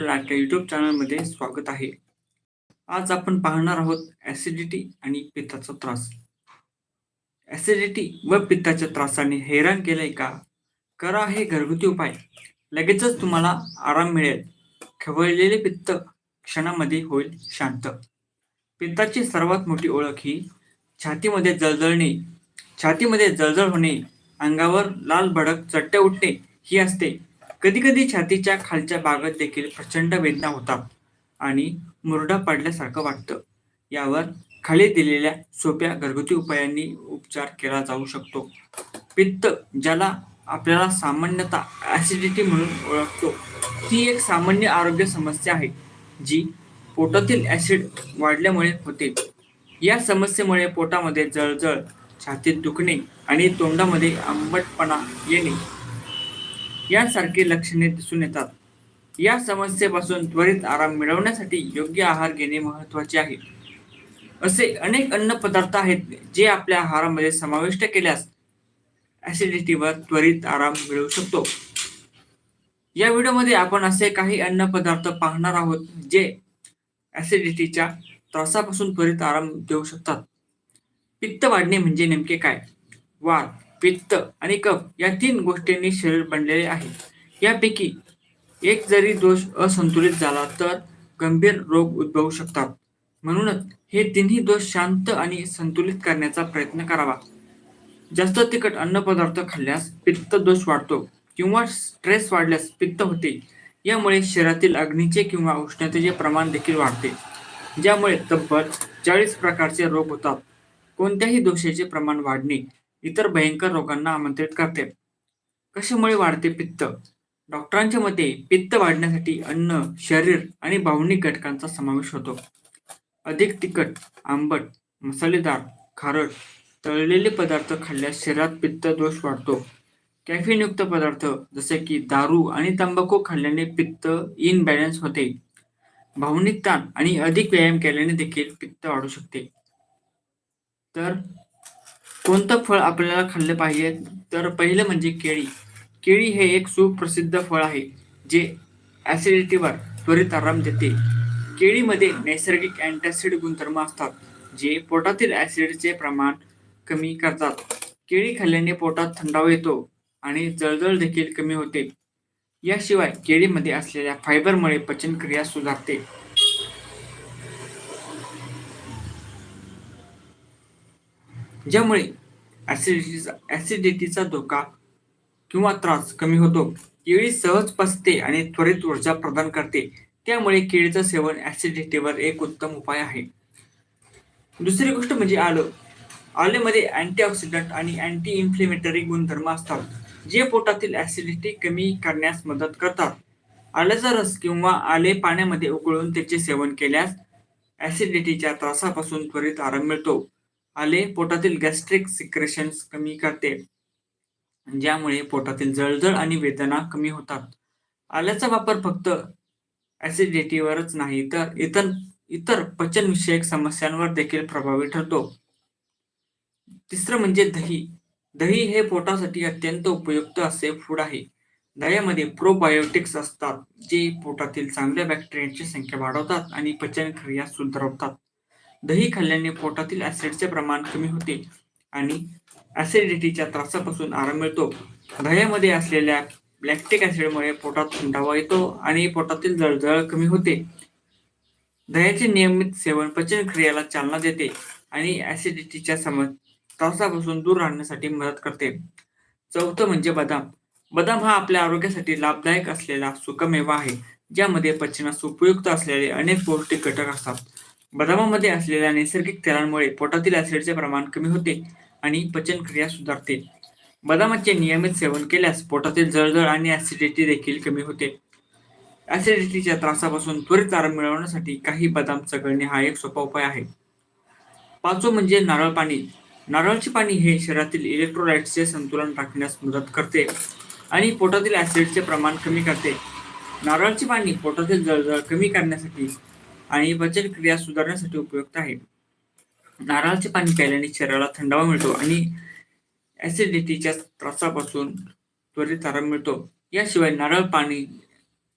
लाडक्या युट्यूब चॅनलमध्ये स्वागत आहे. आज आपण पाहणार आहोत ऍसिडिटी आणि पित्ताचा त्रास. ॲसिडिटी व पित्ताच्या त्रासाने हैराण केलंय का? करा हे घरगुती उपाय. लगेचच तुम्हाला आराम मिळेल. खवळलेले पित्त क्षणामध्ये होईल शांत. पित्ताची सर्वात मोठी ओळख ही छातीमध्ये जळजळणे छातीमध्ये जळजळ होणे अंगावर लाल भडक चट्टे उठणे ही असते. कधी कधी छातीच्या खालच्या भागात देखील प्रचंड वेदना होतात आणि मुरडा पडल्यासारखं वाटतं. यावर खाली दिलेल्या सोप्या घरगुती उपायांनी उपचार केला जाऊ शकतो. पित्त ज्याला आपल्याला सामान्यतः ऍसिडिटी म्हणून ओळखतो ती एक सामान्य आरोग्य समस्या आहे जी पोटातील ऍसिड वाढल्यामुळे होते. या समस्येमुळे पोटामध्ये जळजळ छातीत दुखणे आणि तोंडामध्ये आंबटपणा येणे यांसारखी लक्षणे दिसून येतात. या समस्येपासून त्वरित आराम मिळवण्यासाठी योग्य आहार घेणे महत्त्वाचे आहे. असे अनेक अन्न पदार्थ आहेत जे आपल्या आहारामध्ये समाविष्ट केल्यास ऍसिडिटीवर त्वरित आराम मिळवू शकतो. या व्हिडिओमध्ये आपण असे काही अन्न पदार्थ पाहणार आहोत जे ऍसिडिटीच्या त्रासापासून त्वरित आराम देऊ शकतात. पित्त वाढणे म्हणजे नेमके काय? वात पित्त आणि कफ या तीन गोष्टींनी शरीर बनलेले आहे. यापैकी एक जरी दोष असंतुलित झाला तर गंभीर रोग उद्भवू शकतात. म्हणूनच हे तिन्ही दोष शांत आणि संतुलित करण्याचा प्रयत्न करावा. जास्त तिखट अन्नपदार्थ खाल्ल्यास पित्त दोष वाढतो किंवा स्ट्रेस वाढल्यास पित्त होते. यामुळे शरीरातील अग्नीचे किंवा उष्णतेचे प्रमाण देखील वाढते ज्यामुळे तब्बल चाळीस प्रकारचे रोग होतात. कोणत्याही दोषाचे प्रमाण वाढणे इतर भयंकर रोगांना आमंत्रित करते. कशामुळे वाढते पित्त? डॉक्टरांच्या मते पित्त वाढण्यासाठी अन्न शरीर आणि भावनिक घटकांचा समावेश होतो. अधिक तिखट आंबट मसालेदार खारट तळलेले पदार्थ खाल्ल्यास शरीरात पित्त दोष वाढतो. कॅफिनयुक्त पदार्थ जसे की दारू आणि तंबाखू खाल्ल्याने पित्त इनबॅलन्स होते. भावनिक ताण आणि अधिक व्यायाम केल्याने देखील पित्त वाढू शकते. तर कोणतं फळ आपल्याला खाल्लं पाहिजे? तर पहिलं म्हणजे केळी. केळी हे एक सुप्रसिद्ध फळ आहे जे ॲसिडिटीवर त्वरित आराम देते. केळीमध्ये नैसर्गिक अँटॅसिड गुणधर्म असतात जे पोटातील ॲसिडचे प्रमाण कमी करतात. केळी खाल्ल्याने पोटात थंडावा येतो आणि जळजळ देखील कमी होते. याशिवाय केळीमध्ये असलेल्या फायबरमुळे पचनक्रिया सुधारते. ज्यामुळे ॲसिडिटीचा ॲसिडिटीचा धोका किंवा त्रास कमी होतो. केळी सहज पचते आणि त्वरित ऊर्जा प्रदान करते. त्यामुळे केळीचं सेवन ॲसिडिटीवर एक उत्तम उपाय आहे. दुसरी गोष्ट म्हणजे आलं. आलेमध्ये अँटीऑक्सिडंट आणि अँटी इन्फ्लेमेटरी गुणधर्म असतात जे पोटातील ॲसिडिटी कमी करण्यास मदत करतात. आल्याचा रस किंवा आले पाण्यामध्ये उकळून त्याचे सेवन केल्यास ॲसिडिटीच्या त्रासापासून त्वरित आराम मिळतो. आले पोटातील गॅस्ट्रिक सिक्रेशन्स कमी करते. ज्यामुळे पोटातील जळजळ आणि वेदना कमी होतात. आल्याचा वापर फक्त ऍसिडिटीवरच नाही तर इतर इतर पचनविषयक समस्यांवर देखील प्रभावी ठरतो. तिसरं म्हणजे दही. दही हे पोटासाठी अत्यंत उपयुक्त असे फूड आहे. दह्यामध्ये प्रोबायोटिक्स असतात जे पोटातील चांगल्या बॅक्टेरियाची संख्या वाढवतात आणि पचनक्रिया सुधारवतात दही खाल्ल्याने पोटातील ऍसिडचे प्रमाण कमी होते आणि ऍसिडिटीच्या त्रासापासून आराम मिळतो. दह्यामध्ये असलेल्या लॅक्टिक ऍसिडमुळे पोटात थंडावा येतो आणि पोटातील जळजळ कमी होते. दह्याचे नियमित सेवन पचन क्रियेला चालना देते आणि ऍसिडिटीच्या सम त्रासापासून दूर राहण्यासाठी मदत करते. चौथं म्हणजे बदाम. बदाम हा आपल्या आरोग्यासाठी लाभदायक असलेला सुकमेवा आहे ज्यामध्ये पचनास उपयुक्त असलेले अनेक पौष्टिक घटक असतात. बदामामध्ये असलेल्या नैसर्गिक तेलांमुळे पोटातील ऍसिडचे प्रमाण कमी होते आणि पचनक्रिया सुधारते. बदामाचे नियमित सेवन केल्यास पोटातील जळजळ आणि ऍसिडिटी देखील कमी होते. ऍसिडिटीच्या त्रासापासून त्वरित आराम मिळवण्यासाठी काही बदाम चघळणे हा एक सोपा उपाय आहे. पाचवं म्हणजे नारळ पाणी. नारळाचे पाणी हे शरीरातील इलेक्ट्रोलाइट्सचे संतुलन राखण्यास मदत करते आणि पोटातील ऍसिडचे प्रमाण कमी करते. नारळचे पाणी पोटातील जळजळ कमी करण्यासाठी आणि पचन क्रिया सुधारण्यासाठी उपयुक्त आहे. नारळाचे पाणी प्यायल्याने शरीराला थंडावा मिळतो आणि ऍसिडिटीच्या त्रासापासून त्वरित आराम मिळतो. याशिवाय नारळ पाणी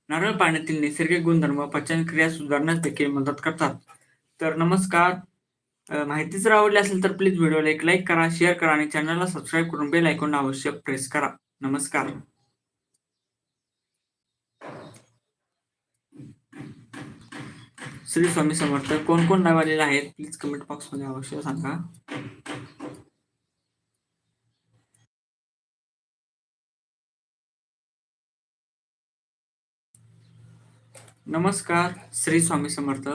नारळ पाण्यातील नैसर्गिक गुणधर्म पचनक्रिया सुधारण्यास देखील मदत करतात. तर नमस्कार. माहिती जर आवडली असेल तर प्लीज व्हिडिओला एक लाईक करा शेअर करा आणि चॅनलला सबस्क्राईब करून बेल ऐकून आवश्यक प्रेस करा. नमस्कार. श्री स्वामी समर्थ कोण कोण नाव आलेले आहेत प्लीज कमेंट बॉक्समध्ये अवश्य सांगा. नमस्कार श्री स्वामी समर्थ.